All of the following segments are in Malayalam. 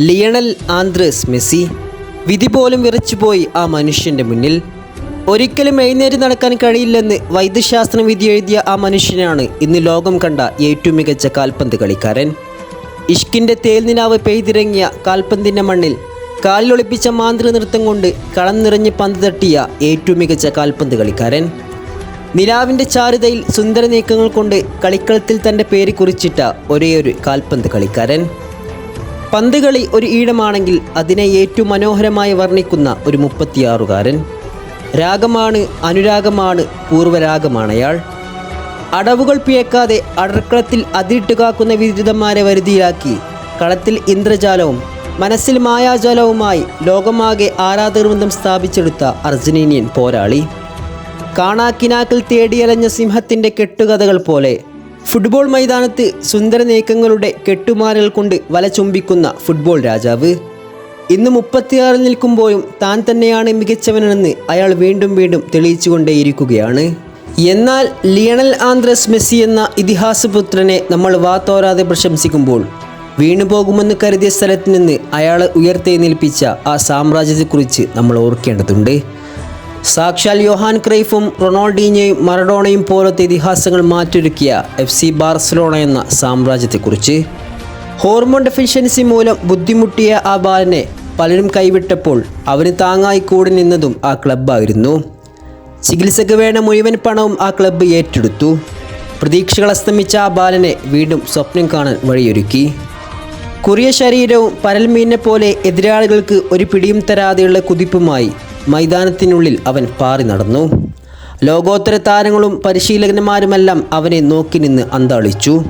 ലിയണൽ ആന്ത്രസ് മെസ്സി വിധി പോലും വിറച്ചുപോയി ആ മനുഷ്യന്റെ മുന്നിൽ. ഒരിക്കലും എഴുന്നേറ്റ് നടക്കാൻ കഴിയില്ലെന്ന് വൈദ്യശാസ്ത്രം വിധി എഴുതിയ ആ മനുഷ്യനാണ് ഇന്ന് ലോകം കണ്ട ഏറ്റവും മികച്ച കാൽപന്ത് കളിക്കാരൻ. ഇഷ്കിന്റെ തേൽനിലാവ് പെയ്തിറങ്ങിയ കാൽപന്തിന്റെ മണ്ണിൽ കാലിലൊളിപ്പിച്ച മാന്ത്രിക നൃത്തം കൊണ്ട് കളം നിറഞ്ഞ് പന്ത് തട്ടിയ ഏറ്റവും മികച്ച കാൽപന്ത് കളിക്കാരൻ. നിലാവിന്റെ ചാരുതയിൽ സുന്ദര നീക്കങ്ങൾ കൊണ്ട് കളിക്കളത്തിൽ തന്റെ പേര് കുറിച്ചിട്ട ഒരേയൊരു കാൽപന്ത് കളിക്കാരൻ. പന്ത് കളി ഒരു ഈഴമാണെങ്കിൽ അതിനെ ഏറ്റവും മനോഹരമായി വർണിക്കുന്ന ഒരു മുപ്പത്തിയാറുകാരൻ. രാഗമാണ് അനുരാഗമാണ് അയാൾ. അടവുകൾ പിഴക്കാതെ അടർക്കളത്തിൽ അതിരിട്ടുകാക്കുന്ന വിരുദ്ധന്മാരെ വരുതിയിലാക്കി കളത്തിൽ ഇന്ദ്രജാലവും മനസ്സിൽ മായാജാലവുമായി ലോകമാകെ ആരാധകവൃന്ദം സ്ഥാപിച്ചെടുത്ത അർജന്റീനിയൻ പോരാളി. കാണാക്കിനാക്കിൽ തേടിയലഞ്ഞ സിംഹത്തിന്റെ കെട്ടുകഥകൾ പോലെ ഫുട്ബോൾ മൈതാനത്ത് സുന്ദര നീക്കങ്ങളുടെ കെട്ടുമാരൽ കൊണ്ട് വല ചുംബിക്കുന്ന ഫുട്ബോൾ രാജാവ്. ഇന്ന് മുപ്പത്തിയാറിൽ നിൽക്കുമ്പോഴും താൻ തന്നെയാണ് മികച്ചവനെന്ന് അയാൾ വീണ്ടും വീണ്ടും തെളിയിച്ചുകൊണ്ടേയിരിക്കുകയാണ്. എന്നാൽ ലിയണൽ ആന്ദ്രസ് മെസ്സി എന്ന ഇതിഹാസപുത്രനെ നമ്മൾ വാത്തോരാതെ പ്രശംസിക്കുമ്പോൾ വീണുപോകുമെന്ന് കരുതിയ സ്ഥലത്ത് നിന്ന് അയാളെ ഉയർത്തെഴുന്നേൽപ്പിച്ച ആ സാമ്രാജ്യത്തെക്കുറിച്ച് നമ്മൾ ഓർക്കേണ്ടതുണ്ട്. സാക്ഷാൽ യോഹാൻ ക്രൈഫും റൊണാൾഡീനയും മറഡോണയും പോലത്തെ ഇതിഹാസങ്ങൾ മാറ്റൊരുക്കിയ എഫ് സി ബാർസലോണ എന്ന സാമ്രാജ്യത്തെക്കുറിച്ച്. ഹോർമോൺ ഡെഫിഷ്യൻസി മൂലം ബുദ്ധിമുട്ടിയ ആ ബാലനെ പലരും കൈവിട്ടപ്പോൾ അവന് താങ്ങായി കൂടി നിന്നതും ആ ക്ലബ്ബായിരുന്നു. ചികിത്സയ്ക്ക് വേണ്ട മുഴുവൻ പണവും ആ ക്ലബ്ബ് ഏറ്റെടുത്തു. പ്രതീക്ഷകൾ അസ്തമിച്ച ആ ബാലനെ വീണ്ടും സ്വപ്നം കാണാൻ വഴിയൊരുക്കി. കുറിയ ശരീരവും പരൽമീനെ പോലെ എതിരാളികൾക്ക് ഒരു പിടിയും തരാതെയുള്ള കുതിപ്പുമായി മൈതാനത്തിനുള്ളിൽ അവൻ പാറി നടന്നു. ലോകോത്തര താരങ്ങളും പരിശീലകന്മാരുമെല്ലാം അവനെ നോക്കി നിന്ന് അന്താളിച്ചു.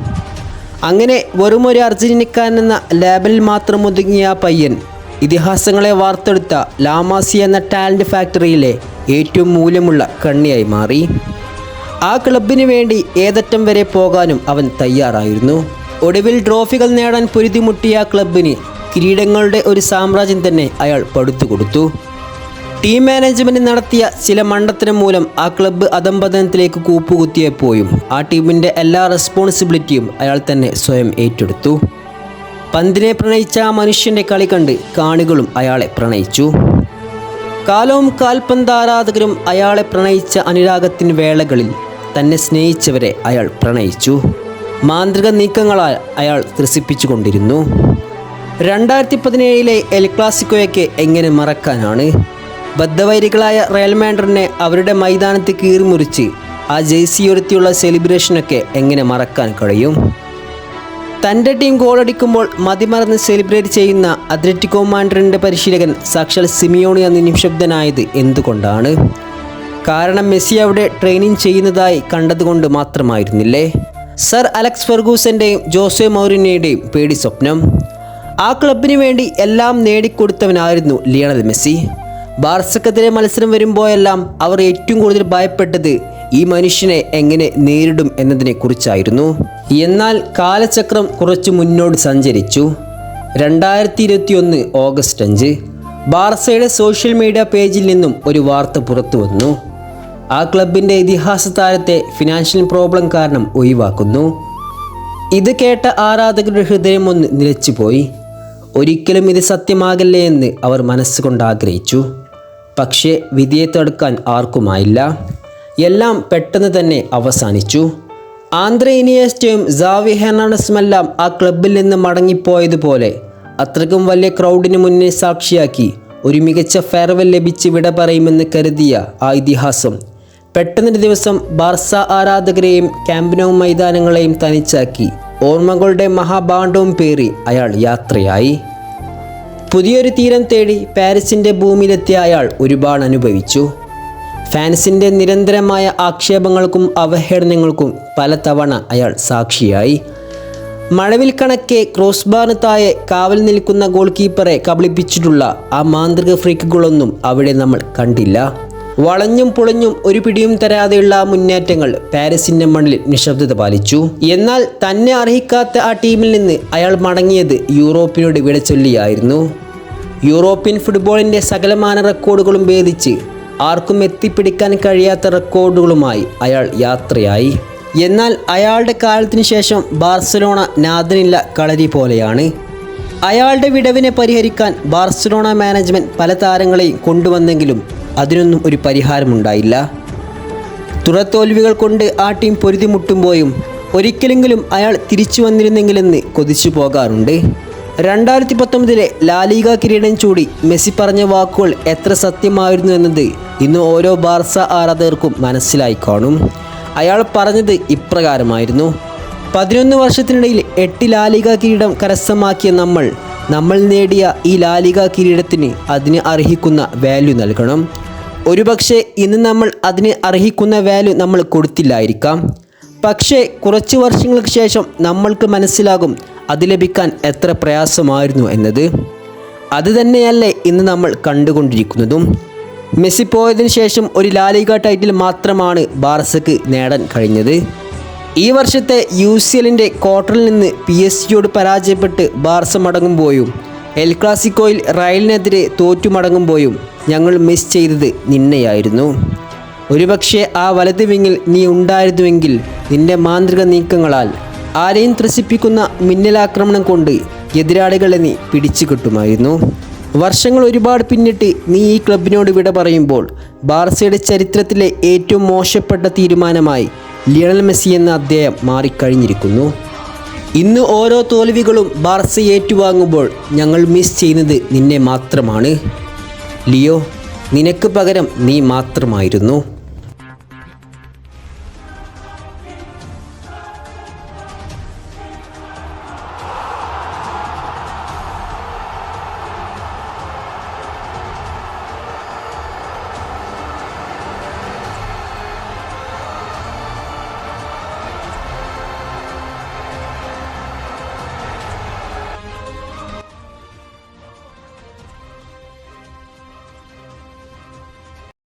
അങ്ങനെ വെറുമൊരു അർജന്റീനക്കാരനെന്ന ലേബലിൽ മാത്രം ഒതുങ്ങിയ പയ്യൻ ഇതിഹാസങ്ങളെ വാർത്തെടുത്ത ലാമാസി എന്ന ടാലന്റ് ഫാക്ടറിയിലെ ഏറ്റവും മൂല്യമുള്ള കണ്ണിയായി മാറി. ആ ക്ലബിന് വേണ്ടി ഏതറ്റം വരെ പോകാനും അവൻ തയ്യാറായിരുന്നു. ഒടുവിൽ ട്രോഫികൾ നേടാൻ പൊരുതിമുട്ടിയ ക്ലബിന് കിരീടങ്ങളുടെ ഒരു സാമ്രാജ്യം തന്നെ അയാൾ പടുത്തുകൊടുത്തു. ടീം മാനേജ്മെന്റ് നടത്തിയ ചില മണ്ടത്തരം മൂലം ആ ക്ലബ്ബ് അധംപതനത്തിലേക്ക് കൂപ്പുകുത്തിയപ്പോഴും ആ ടീമിന്റെ എല്ലാ റെസ്പോൺസിബിലിറ്റിയും അയാൾ തന്നെ സ്വയം ഏറ്റെടുത്തു. പന്തിനെ പ്രണയിച്ച ആ മനുഷ്യന്റെ കളി കണ്ട് കാണികളും അയാളെ പ്രണയിച്ചു. കാലവും കാൽപന്ത് ആരാധകരും അയാളെ പ്രണയിച്ച അനുരാഗത്തിന് വേളകളിൽ തന്നെ സ്നേഹിച്ചവരെ അയാൾ പ്രണയിച്ചു. മാന്ത്രിക നീക്കങ്ങളാൽ അയാൾ ത്രസിപ്പിച്ചു കൊണ്ടിരുന്നു രണ്ടായിരത്തി പതിനേഴിലെ എൽ ക്ലാസിക്കോയൊക്കെ എങ്ങനെ മറക്കാനാണ്? ബദ്ധവൈരികളായ റയൽ മാൻഡറിനെ അവരുടെ മൈതാനത്ത് കീറിമുറിച്ച് ആ ജേഴ്സി ഉയർത്തിയുള്ള സെലിബ്രേഷനൊക്കെ എങ്ങനെ മറക്കാൻ കഴിയും? തന്റെ ടീം ഗോളടിക്കുമ്പോൾ മതിമറന്ന് സെലിബ്രേറ്റ് ചെയ്യുന്ന അത്ലറ്റിക്കോ മാൻഡറിന്റെ പരിശീലകൻ സാക്ഷാൽ സിമിയോണി എന്ന് നിശബ്ദനായത് എന്തുകൊണ്ടാണ്? കാരണം മെസ്സി അവിടെ ട്രെയിനിങ് ചെയ്യുന്നതായി കണ്ടതുകൊണ്ട് മാത്രമായിരുന്നില്ലേ? സർ അലക്സ് ഫെർഗൂസന്റെയും ജോസെ മൗറിനയുടെയും പേടി സ്വപ്നം. ആ ക്ലബിന് വേണ്ടി എല്ലാം നേടിക്കൊടുത്തവനായിരുന്നു ലിയണൽ മെസ്സി. ബാർസക്കെതിരെ മത്സരം വരുമ്പോഴെല്ലാം അവർ ഏറ്റവും കൂടുതൽ ഭയപ്പെട്ടത് ഈ മനുഷ്യനെ എങ്ങനെ നേരിടും എന്നതിനെ കുറിച്ചായിരുന്നു എന്നാൽ കാലചക്രം കുറച്ച് മുന്നോട്ട് സഞ്ചരിച്ചു. രണ്ടായിരത്തി ഇരുപത്തി ഒന്ന് ഓഗസ്റ്റ് അഞ്ച് ബാർസയുടെ സോഷ്യൽ മീഡിയ പേജിൽ നിന്നും ഒരു വാർത്ത പുറത്തു വന്നു. ആ ക്ലബിന്റെ ഇതിഹാസ താരത്തെ ഫിനാൻഷ്യൽ പ്രോബ്ലം കാരണം ഒഴിവാക്കുന്നു. ഇത് കേട്ട ആരാധകരുടെ ഹൃദയം ഒന്ന് നിലച്ചുപോയി. ഒരിക്കലും ഇത് സത്യമാകല്ലേ എന്ന് അവർ മനസ്സുകൊണ്ട് ആഗ്രഹിച്ചു. പക്ഷേ വിധിയെ തടുക്കാൻ ആർക്കുമായില്ല. എല്ലാം പെട്ടെന്ന് തന്നെ അവസാനിച്ചു. ആന്ധ്ര ഇനിയസ്റ്റയും സാവി ഹെർണാണ്ടസുമെല്ലാം ആ ക്ലബിൽ നിന്ന് മടങ്ങിപ്പോയതുപോലെ അത്രക്കും വലിയ ക്രൗഡിന് മുന്നിൽ സാക്ഷിയാക്കി ഒരു മികച്ച ഫെയർവെൽ ലഭിച്ച് വിട പറയുമെന്ന് കരുതിയ ആ ഇതിഹാസം പെട്ടെന്നൊരു ദിവസം ബാർസ ആരാധകരെയും ക്യാമ്പിനോ മൈതാനങ്ങളെയും തനിച്ചാക്കി. ഓർമ്മകളുടെ മഹാഭാണ്ഡവും പേറി അയാൾ യാത്രയായി. പുതിയൊരു തീരം തേടി പാരീസിന്റെ ഭൂമിയിലെത്തിയ അയാൾ ഒരുപാട് അനുഭവിച്ചു. ഫാൻസിന്റെ നിരന്തരമായ ആക്ഷേപങ്ങൾക്കും അവഹേളനങ്ങൾക്കും പലതവണ അയാൾ സാക്ഷിയായി. മഴവിൽ കണക്കെ ക്രോസ് ബാറിന് താഴെ കാവൽ നിൽക്കുന്ന ഗോൾ കീപ്പറെ കബളിപ്പിച്ചിട്ടുള്ള ആ മാന്ത്രിക ഫ്രീക്കുകളൊന്നും അവിടെ നമ്മൾ കണ്ടില്ല. വളഞ്ഞും പുളഞ്ഞും ഒരു പിടിയും തരാതെയുള്ള ആ മുന്നേറ്റങ്ങൾ പാരീസിന്റെ മണ്ണിൽ നിശബ്ദത പാലിച്ചു. എന്നാൽ തന്നെ അർഹിക്കാത്ത ആ ടീമിൽ നിന്ന് അയാൾ മടങ്ങിയത് യൂറോപ്പിനോട് വിട ചൊല്ലിയായിരുന്നു. യൂറോപ്യൻ ഫുട്ബോളിന്റെ സകലമാന റെക്കോർഡുകളും ഭേദിച്ച് ആർക്കും എത്തിപ്പിടിക്കാൻ കഴിയാത്ത റെക്കോർഡുകളുമായി അയാൾ യാത്രയായി. എന്നാൽ അയാളുടെ കാലത്തിന് ശേഷം ബാർസലോണ നാദനില്ല കളരി പോലെയാണ്. അയാളുടെ വിടവിനെ പരിഹരിക്കാൻ ബാർസലോണ മാനേജ്മെന്റ് പല താരങ്ങളെയും കൊണ്ടുവന്നെങ്കിലും അതിനൊന്നും ഒരു പരിഹാരമുണ്ടായില്ല. തുറത്തോൽവികൾ കൊണ്ട് ആ ടീം പൊരുതിമുട്ടുമ്പോഴും ഒരിക്കലെങ്കിലും അയാൾ തിരിച്ചു വന്നിരുന്നെങ്കിലെന്ന് കൊതിച്ചു പോകാറുണ്ട്. രണ്ടായിരത്തി പത്തൊമ്പതിലെ ലാലിക കിരീടം ചൂടി മെസ്സി പറഞ്ഞ വാക്കുകൾ എത്ര സത്യമായിരുന്നു എന്നത് ഇന്ന് ഓരോ ബാർസ ആരാധകർക്കും മനസ്സിലായി കാണും. അയാൾ പറഞ്ഞത് ഇപ്രകാരമായിരുന്നു. പതിനൊന്ന് വർഷത്തിനിടയിൽ എട്ട് ലാലിക കിരീടം കരസ്ഥമാക്കിയ നമ്മൾ നമ്മൾ നേടിയ ഈ ലാലിക കിരീടത്തിന് അതിന് അർഹിക്കുന്ന വാല്യൂ നൽകണം. ഒരുപക്ഷെ ഇന്ന് നമ്മൾ അതിന് അർഹിക്കുന്ന വാല്യൂ നമ്മൾ കൊടുത്തില്ലായിരിക്കാം. പക്ഷേ കുറച്ച് വർഷങ്ങൾക്ക് ശേഷം നമ്മൾക്ക് മനസ്സിലാകും അത് ലഭിക്കാൻ എത്ര പ്രയാസമായിരുന്നു എന്നത്? അത് തന്നെയല്ലേ ഇന്ന് നമ്മൾ കണ്ടുകൊണ്ടിരിക്കുന്നതും. മെസ്സി പോയതിനു ശേഷം ഒരു ലാലിക ടൈറ്റിൽ മാത്രമാണ് ബാർസക്ക് നേടാൻ കഴിഞ്ഞത്. ഈ വർഷത്തെ യു സി എല്ലിന്റെ ക്വാർട്ടറിൽ നിന്ന് പി എസ് സിയോട് പരാജയപ്പെട്ട് ബാർസ മടങ്ങുമ്പോഴും എൽ ക്ലാസിക്കോയിൽ റയലിനെതിരെ തോറ്റു മടങ്ങുമ്പോഴും ഞങ്ങൾ മിസ് ചെയ്തത് നിന്നെയായിരുന്നു. ഒരുപക്ഷെ ആ വലത് വിങ്ങിൽ നീ ഉണ്ടായിരുന്നുവെങ്കിൽ നിന്റെ മാന്ത്രിക നീക്കങ്ങളാൽ ആരെയും ത്രസിപ്പിക്കുന്ന മിന്നലാക്രമണം കൊണ്ട് എതിരാളികളെ നീ പിടിച്ചു കിട്ടുമായിരുന്നു. വർഷങ്ങൾ ഒരുപാട് പിന്നിട്ട് നീ ഈ ക്ലബിനോട് വിട പറയുമ്പോൾ ബാർസയുടെ ചരിത്രത്തിലെ ഏറ്റവും മോശപ്പെട്ട തീരുമാനമായി ലിയണൽ മെസ്സി എന്ന അദ്ദേഹം മാറിക്കഴിഞ്ഞിരിക്കുന്നു. ഇന്ന് ഓരോ തോൽവികളും ബാർസ ഏറ്റുവാങ്ങുമ്പോൾ ഞങ്ങൾ മിസ് ചെയ്യുന്നത് നിന്നെ മാത്രമാണ്. ലിയോ നിനക്ക് പകരം നീ മാത്രമായിരുന്നു.